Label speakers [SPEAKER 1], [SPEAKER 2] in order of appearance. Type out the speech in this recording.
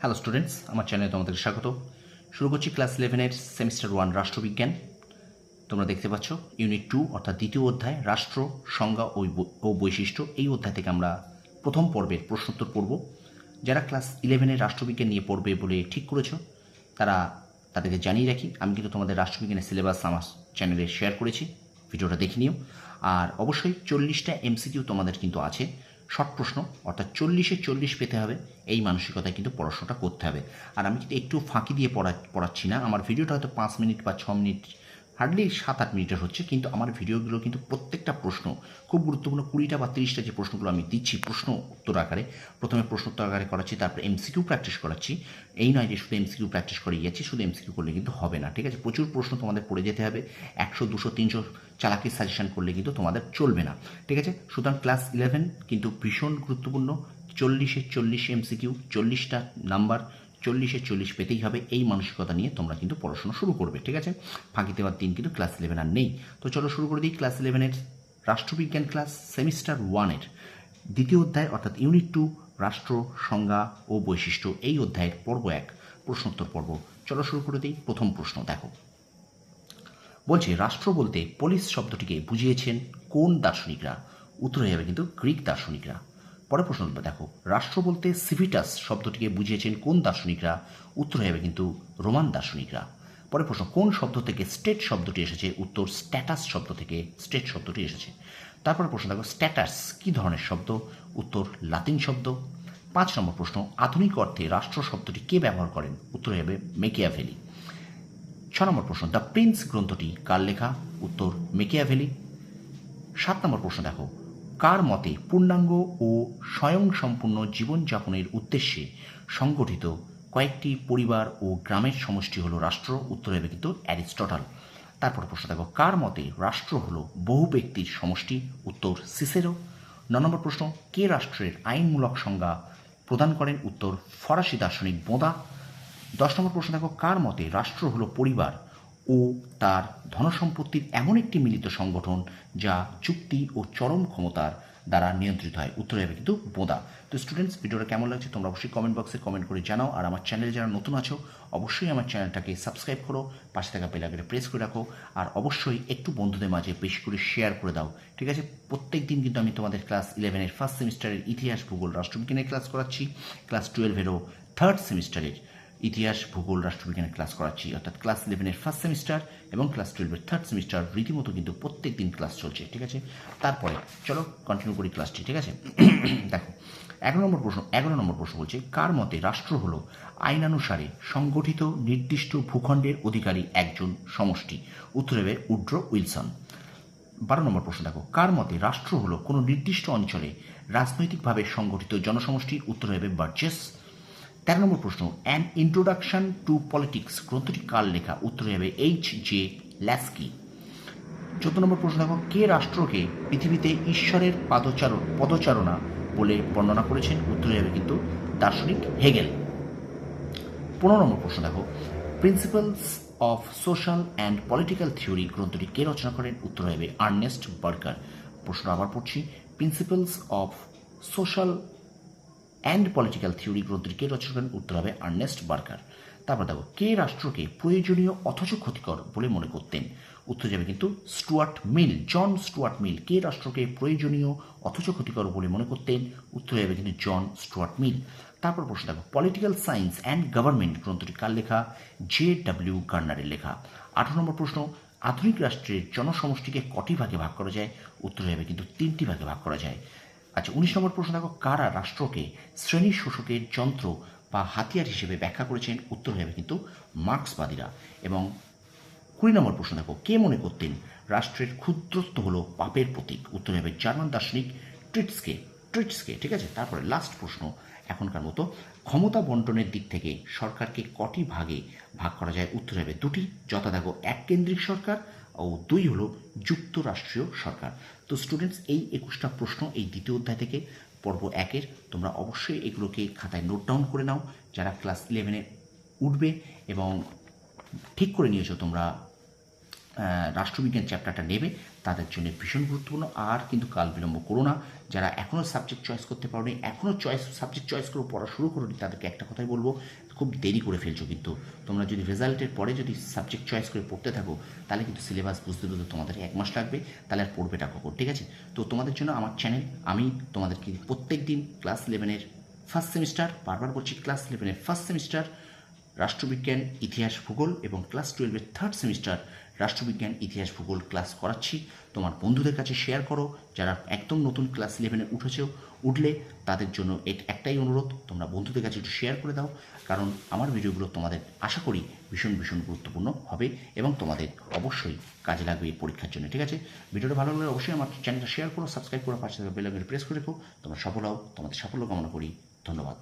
[SPEAKER 1] Hello students আমার চ্যানেলে তোমাদের স্বাগত। শুরু করছি ক্লাস ইলেভেনের সেমিস্টার ওয়ান রাষ্ট্রবিজ্ঞান। তোমরা দেখতে পাচ্ছ ইউনিট টু অর্থাৎ দ্বিতীয় অধ্যায়, রাষ্ট্র, সংজ্ঞা ও বৈশিষ্ট্য, এই অধ্যায় থেকে আমরা প্রথম পর্বের প্রশ্নোত্তর পড়ব। যারা ক্লাস ইলেভেনের রাষ্ট্রবিজ্ঞান নিয়ে পড়বে বলে ঠিক করেছ, তারা তাদেরকে জানিয়ে রাখি, আমি কিন্তু তোমাদের রাষ্ট্রবিজ্ঞানের সিলেবাস আমার চ্যানেলে শেয়ার করেছি। ভিডিওটা দেখে নিও। আর অবশ্যই চল্লিশটা এমসিকিউ তোমাদের কিন্তু আছে। শর্ট প্রশ্ন, অর্থাৎ চল্লিশে চল্লিশ পেতে হবে, এই মানসিকতায় কিন্তু পড়াশোনাটা করতে হবে। আর আমি কিন্তু একটু ফাঁকি দিয়ে পড়া, পড়াচ্ছি না, আমার ভিডিওটা হয়তো পাঁচ মিনিট বা ছ মিনিট, হার্ডলি সাত আট মিনিটের হচ্ছে, কিন্তু আমার ভিডিওগুলো কিন্তু প্রত্যেকটা প্রশ্ন, খুব গুরুত্বপূর্ণ কুড়িটা বা তিরিশটা যে প্রশ্নগুলো আমি দিচ্ছি, প্রশ্ন উত্তর আকারে, প্রথমে প্রশ্ন উত্তর আকারে করাচ্ছি, তারপরে এমসিকিউ প্র্যাকটিস করাচ্ছি। এই নয় যে শুধু এমসিকিউ প্র্যাকটিস করে যাচ্ছি শুধু এমসিকিউ করলে কিন্তু হবে না, ঠিক আছে? প্রচুর প্রশ্ন তোমাদের পড়ে যেতে হবে, একশো, দুশো, তিনশো চালাকি সাজেশন করলে কিন্তু তোমাদের চলবে না। ঠিক আছে? সুতরাং ক্লাস ইলেভেন কিন্তু ভীষণ গুরুত্বপূর্ণ। চল্লিশে চল্লিশ এমসিকিউ চল্লিশটা নাম্বার চল্লিশে চল্লিশ পেতেই হবে। এই মানসিকতা নিয়ে তোমরা কিন্তু পড়াশোনা শুরু করবে। ঠিক আছে? ফাঁকি দেওয়ার দিন কিন্তু ক্লাস ইলেভেন আর নেই। তো চলো শুরু করে দিই ক্লাস ইলেভেনের রাষ্ট্রবিজ্ঞান ক্লাস সেমিস্টার ওয়ানের দ্বিতীয় অধ্যায় অর্থাৎ ইউনিট টু রাষ্ট্র, সংজ্ঞা ও বৈশিষ্ট্য। এই অধ্যায়ের পর্ব এক, প্রশ্নোত্তর পর্ব। চলো শুরু করে দিই প্রথম প্রশ্ন। দেখো। বলছে, রাষ্ট্র বলতে পলিস শব্দটিকে বুঝিয়েছেন কোন দার্শনিকরা? উত্তর হয়ে যাবে কিন্তু গ্রিক দার্শনিকরা। পরে প্রশ্ন দেখো, রাষ্ট্র বলতে সিভিটাস শব্দটিকে বুঝিয়েছেন কোন দার্শনিকরা? উত্তর হয়ে যাবে কিন্তু রোমান দার্শনিকরা। পরে প্রশ্ন, কোন শব্দ থেকে স্টেট শব্দটি এসেছে? উত্তর, স্ট্যাটাস শব্দ থেকে স্টেট শব্দটি এসেছে। তারপরে প্রশ্ন, দেখো, স্ট্যাটাস কী ধরনের শব্দ? উত্তর, লাতিন শব্দ। পাঁচ নম্বর প্রশ্ন, আধুনিক অর্থে রাষ্ট্র শব্দটি কে ব্যবহার করেন? উত্তর যাবে মেকিয়াভেলি। ছ নম্বর প্রশ্ন, দ্য প্রিন্স গ্রন্থটি কার লেখা? উত্তর, মেকিয়াভেলি। সাত নম্বর প্রশ্ন, দেখো, কার মতে পূর্ণাঙ্গ ও স্বয়ংসম্পূর্ণ জীবনযাপনের উদ্দেশ্যে সংগঠিত কয়েকটি পরিবার ও গ্রামের সমষ্টি হলো রাষ্ট্র? উত্তর হবে কিন্তু অ্যারিস্টটল। তারপর প্রশ্ন, দেখো, কার মতে রাষ্ট্র হলো বহু ব্যক্তির সমষ্টি? উত্তর, সিসেরো। ন নম্বর প্রশ্ন, কে রাষ্ট্রের আইনমূলক সংজ্ঞা প্রদান করেন? উত্তর, ফরাসি দার্শনিক বোঁদা। দশ নম্বর প্রশ্ন দেখো, কার মতে রাষ্ট্র হলো পরিবার ও তার ধনসম্পত্তির এমন একটি মিলিত সংগঠন যা চুক্তি ও চরম ক্ষমতার দ্বারা নিয়ন্ত্রিত হয়? উত্তর হবে কিন্তু বোঁদা। তো স্টুডেন্টস ভিডিওটা কেমন লাগছে তোমরা অবশ্যই কমেন্ট বক্সে কমেন্ট করে জানাও। আর আমার চ্যানেলে যারা নতুন আছো, অবশ্যই আমার চ্যানেলটাকে সাবস্ক্রাইব করো, পাশে থাকা বেলাকে প্রেস করে রাখো, আর অবশ্যই একটু বন্ধুদের মাঝে বেশি করে শেয়ার করে দাও। ঠিক আছে? প্রত্যেক দিন কিন্তু আমি তোমাদের ক্লাস ইলেভেনের ফার্স্ট সেমিস্টারের ইতিহাস, ভূগোল, রাষ্ট্রবিজ্ঞানের ক্লাস করাচ্ছি। ক্লাস টুয়েলভেরও থার্ড সেমিস্টারের ইতিহাস, ভূগোল, রাষ্ট্রবিজ্ঞানের ক্লাস করাচ্ছি। অর্থাৎ ক্লাস ইলেভেনের ফার্স্ট সেমিস্টার এবং ক্লাস টুয়েলভের থার্ড সেমিস্টার রীতিমতো কিন্তু প্রত্যেক দিন ক্লাস চলছে, ঠিক আছে? তারপরে চলো কন্টিনিউ করি ক্লাসটি ঠিক আছে? দেখো, এগারো নম্বর প্রশ্ন, এগারো নম্বর প্রশ্ন বলছে, কার মতে রাষ্ট্র হল আইনানুসারে সংগঠিত নির্দিষ্ট ভূখণ্ডের অধিকারী একজন সমষ্টি? উত্তর হবে উড্রো উইলসন। বারো নম্বর প্রশ্ন দেখো, কার মতে রাষ্ট্র হলো কোনো নির্দিষ্ট অঞ্চলে রাজনৈতিকভাবে সংগঠিত জনসমষ্টির উত্তর হবে বার্চেস তেরো নম্বর প্রশ্ন অ্যান ইন্ট্রোডাকশন টু পলিটিক্স গ্রন্থটি কার লেখা? উত্তর হবে এইচ জে ল্যাস্কি চোদ্দ নম্বর প্রশ্ন, দেখো, কে রাষ্ট্রকে পৃথিবীতে ঈশ্বরের পাদচারণ পদচারণা বলে বর্ণনা করেছেন? উত্তর হবে কিন্তু দার্শনিক হেগেল। পনেরো নম্বর প্রশ্ন, দেখো principles of social and political theory গ্রন্থটি কে রচনা করেন? উত্তর হবে আর্নেস্ট বার্কার। প্রশ্ন আবার পড়ছি principles of social and political theory গ্রন্থটি কে রচনা করেন? উত্তর হবে আর্নেস্ট বার্কার। তারপর দেখো, কে রাষ্ট্রকে প্রয়োজনীয় অথচ ক্ষতিকর বলে মনে করতেন? উত্তর যাবে কিন্তু স্টুয়ার্ট মিল, জন স্টুয়ার্ট মিল। কে রাষ্ট্রকে প্রয়োজনীয় অথচ ক্ষতিকর বলে মনে করতেন? উত্তর যাবে কিন্তু জন স্টুয়ার্ট মিল। তারপর প্রশ্ন দেখো পলিটিক্যাল সায়েন্স অ্যান্ড গভর্নমেন্ট গ্রন্থটি কার লেখা? জে ডাব্লিউ গার্নারের লেখা। আঠারো নম্বর প্রশ্ন, আধুনিক রাষ্ট্রের জনসমষ্টিকে কটি ভাগে ভাগ করা যায়? উত্তর যাবে কিন্তু তিনটি ভাগে ভাগ করা যায়। আচ্ছা উনিশ নম্বর প্রশ্ন দেখো, কারা রাষ্ট্রকে শ্রেণি শোষকের যন্ত্র বা হাতিয়ার হিসেবে ব্যাখ্যা করেছেন? উত্তর হবে কিন্তু মার্ক্সবাদীরা। এবং কুড়ি নম্বর প্রশ্ন দেখো, কে মনে করতেন রাষ্ট্রের ক্ষুদ্রত্ব হলো পাপের প্রতীক? উত্তর হবে জার্মান দার্শনিক ট্রিটসকে। ট্রিটসকে, ঠিক আছে? তারপরে লাস্ট প্রশ্ন, এখনকার মতো ক্ষমতা বন্টনের দিক থেকে সরকারকে কটি ভাগে ভাগ করা যায়? উত্তর হবে দুটি। যথা দেখো, এক কেন্দ্রিক সরকার ও দুই হলো যুক্তরাষ্ট্রীয় সরকার। তো স্টুডেন্টস এই একুশটা প্রশ্ন এই দ্বিতীয় অধ্যায় থেকে পর্ব একের তোমরা অবশ্যই এগুলোকে খাতায় নোট ডাউন করে নাও। যারা ক্লাস ইলেভেনে উঠবে এবং ঠিক করে নিয়েছো তোমরা রাষ্ট্রবিজ্ঞান চ্যাপ্টারটা নেবে, তাদের জন্য ভীষণ গুরুত্বপূর্ণ। আর কিন্তু কাল বিলম্ব করো না, যারা এখনও সাবজেক্ট চয়েস করতে পারোনি এখনও চয়েস সাবজেক্ট চয়েস করে পড়া শুরু করোনি, তাদেরকে একটা কথাই বলব খুব দেরি করে ফেলছো কিন্তু। তোমরা যদি রেজাল্টের পরে যদি সাবজেক্ট চয়েস করে পড়তে থাকো, তাহলে কিন্তু সিলেবাস বুঝতে বুঝতে তোমাদের এক মাস লাগবে, তাহলে আর পড়বেটা কখন, ঠিক আছে? তো তোমাদের জন্য আমার চ্যানেল আমি তোমাদেরকে প্রত্যেক দিন ক্লাস ইলেভেনের ফার্স্ট সেমিস্টার বারবার বলছি ক্লাস ইলেভেনের ফার্স্ট সেমিস্টার রাষ্ট্রবিজ্ঞান, ইতিহাস, ভূগোল এবং ক্লাস টুয়েলভের থার্ড সেমিস্টার রাষ্ট্রবিজ্ঞান, ইতিহাস, ভূগোল ক্লাস করাচ্ছি। তোমার বন্ধুদের কাছে শেয়ার করো, যারা একদম নতুন ক্লাস ইলেভেনে উঠেছেও উঠলে তাদের জন্য একটাই অনুরোধ, তোমরা বন্ধুদের কাছে একটু শেয়ার করে দাও, কারণ আমার ভিডিওগুলো তোমাদের আশা করি ভীষণ ভীষণ গুরুত্বপূর্ণ হবে এবং তোমাদের অবশ্যই কাজে লাগবে এই পরীক্ষার জন্য, ঠিক আছে? ভিডিওটা ভালো লাগলে অবশ্যই আমার চ্যানেলটা শেয়ার করো সাবস্ক্রাইব করো, পাশে বেল প্রেস করে রেখো। তোমরা সফল হও, তোমাদের সাফল্য কামনা করি। ধন্যবাদ।